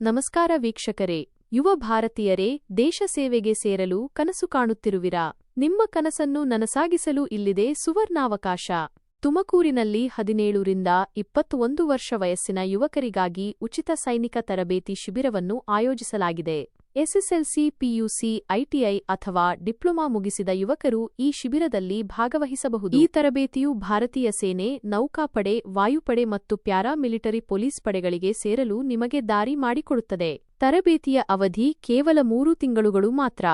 ನಮಸ್ಕಾರ ವೀಕ್ಷಕರೇ, ಯುವ ಭಾರತೀಯರೇ, ದೇಶ ಸೇವೆಗೆ ಸೇರಲು ಕನಸು ಕಾಣುತ್ತಿರುವಿರಾ? ನಿಮ್ಮ ಕನಸನ್ನು ನನಸಾಗಿಸಲು ಇಲ್ಲಿದೆ ಸುವರ್ಣಾವಕಾಶ. ತುಮಕೂರಿನಲ್ಲಿ ಹದಿನೇಳರಿಂದ ಇಪ್ಪತ್ತೊಂದು ವರ್ಷ ವಯಸ್ಸಿನ ಯುವಕರಿಗಾಗಿ ಉಚಿತ ಸೈನಿಕ ತರಬೇತಿ ಶಿಬಿರವನ್ನು ಆಯೋಜಿಸಲಾಗಿದೆ. ಎಸ್ಎಸ್ಎಲ್ಸಿ, ಪಿಯುಸಿ, ಐಟಿಐ ಅಥವಾ ಡಿಪ್ಲೊಮಾ ಮುಗಿಸಿದ ಯುವಕರು ಈ ಶಿಬಿರದಲ್ಲಿ ಭಾಗವಹಿಸಬಹುದು. ಈ ತರಬೇತಿಯು ಭಾರತೀಯ ಸೇನೆ, ನೌಕಾಪಡೆ, ವಾಯುಪಡೆ ಮತ್ತು ಪ್ಯಾರಾಮಿಲಿಟರಿ ಪೊಲೀಸ್ ಪಡೆಗಳಿಗೆ ಸೇರಲು ನಿಮಗೆ ದಾರಿ ಮಾಡಿಕೊಡುತ್ತದೆ. ತರಬೇತಿಯ ಅವಧಿ ಕೇವಲ ಮೂರು ತಿಂಗಳುಗಳು ಮಾತ್ರ.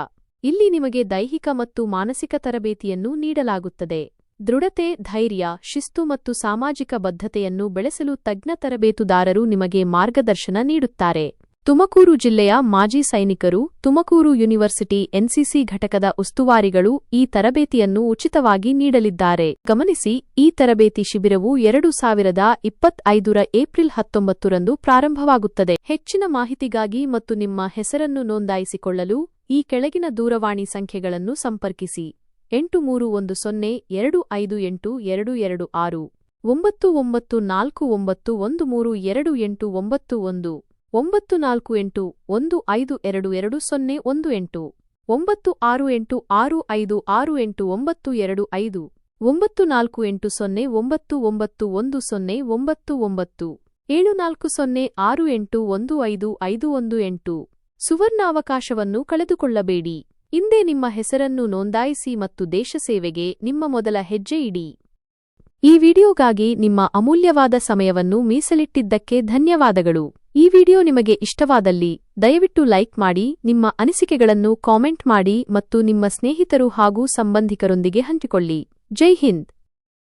ಇಲ್ಲಿ ನಿಮಗೆ ದೈಹಿಕ ಮತ್ತು ಮಾನಸಿಕ ತರಬೇತಿಯನ್ನು ನೀಡಲಾಗುತ್ತದೆ. ದೃಢತೆ, ಧೈರ್ಯ, ಶಿಸ್ತು ಮತ್ತು ಸಾಮಾಜಿಕ ಬದ್ಧತೆಯನ್ನು ಬೆಳೆಸಲು ತಜ್ಞ ತರಬೇತುದಾರರು ನಿಮಗೆ ಮಾರ್ಗದರ್ಶನ ನೀಡುತ್ತಾರೆ. ತುಮಕೂರು ಜಿಲ್ಲೆಯ ಮಾಜಿ ಸೈನಿಕರು, ತುಮಕೂರು ಯೂನಿವರ್ಸಿಟಿ ಎನ್ಸಿಸಿ ಘಟಕದ ಉಸ್ತುವಾರಿಗಳು ಈ ತರಬೇತಿಯನ್ನು ಉಚಿತವಾಗಿ ನೀಡಲಿದ್ದಾರೆ. ಗಮನಿಸಿ, ಈ ತರಬೇತಿ ಶಿಬಿರವು ಎರಡು ಸಾವಿರದ ಇಪ್ಪತ್ತೈದರ ಏಪ್ರಿಲ್ ಹತ್ತೊಂಬತ್ತರಂದು ಪ್ರಾರಂಭವಾಗುತ್ತದೆ. ಹೆಚ್ಚಿನ ಮಾಹಿತಿಗಾಗಿ ಮತ್ತು ನಿಮ್ಮ ಹೆಸರನ್ನು ನೋಂದಾಯಿಸಿಕೊಳ್ಳಲು ಈ ಕೆಳಗಿನ ದೂರವಾಣಿ ಸಂಖ್ಯೆಗಳನ್ನು ಸಂಪರ್ಕಿಸಿ. ಎಂಟು ಮೂರು ಒಂದು ಸೊನ್ನೆ ಎರಡು ಐದು ಎಂಟು ಎರಡು ಎರಡು ಆರು, ಒಂಬತ್ತು ಒಂಬತ್ತು ನಾಲ್ಕು ಒಂಬತ್ತು ಒಂದು ಮೂರು ಎರಡು ಎಂಟು ಒಂಬತ್ತು ಒಂದು. ಒಂಬತ್ತು ನಾಲ್ಕು ಎಂಟು ಒಂದು ಐದು ಎರಡು ಎರಡು ಸೊನ್ನೆ ಒಂದು ಎಂಟು, ಒಂಬತ್ತು ಆರು ಎಂಟು ಆರು ಐದು ಆರು ಎಂಟು ಒಂಬತ್ತು ಎರಡು ಐದು, ಒಂಬತ್ತು ನಾಲ್ಕು ಎಂಟು ಸೊನ್ನೆ ಒಂಬತ್ತು ಒಂಬತ್ತು ಒಂದು ಸೊನ್ನೆ ಒಂಬತ್ತು ಒಂಬತ್ತು, ಏಳು ನಾಲ್ಕು ಸೊನ್ನೆ ಆರು ಎಂಟು ಒಂದು ಐದು ಐದು ಒಂದು ಎಂಟು. ಸುವರ್ಣಾವಕಾಶವನ್ನು ಕಳೆದುಕೊಳ್ಳಬೇಡಿ. ಇಂದೇ ನಿಮ್ಮ ಹೆಸರನ್ನು ನೋಂದಾಯಿಸಿ ಮತ್ತು ದೇಶ ಸೇವೆಗೆ ನಿಮ್ಮ ಮೊದಲ ಹೆಜ್ಜೆ ಇಡಿ. ಈ ವಿಡಿಯೋಗಾಗಿ ನಿಮ್ಮ ಅಮೂಲ್ಯವಾದ ಸಮಯವನ್ನು ಮೀಸಲಿಟ್ಟಿದ್ದಕ್ಕೆ ಧನ್ಯವಾದಗಳು. ಈ ವಿಡಿಯೋ ನಿಮಗೆ ಇಷ್ಟವಾದಲ್ಲಿ ದಯವಿಟ್ಟು ಲೈಕ್ ಮಾಡಿ, ನಿಮ್ಮ ಅನಿಸಿಕೆಗಳನ್ನು ಕಾಮೆಂಟ್ ಮಾಡಿ ಮತ್ತು ನಿಮ್ಮ ಸ್ನೇಹಿತರು ಹಾಗೂ ಸಂಬಂಧಿಕರೊಂದಿಗೆ ಹಂಚಿಕೊಳ್ಳಿ. ಜೈ ಹಿಂದ್!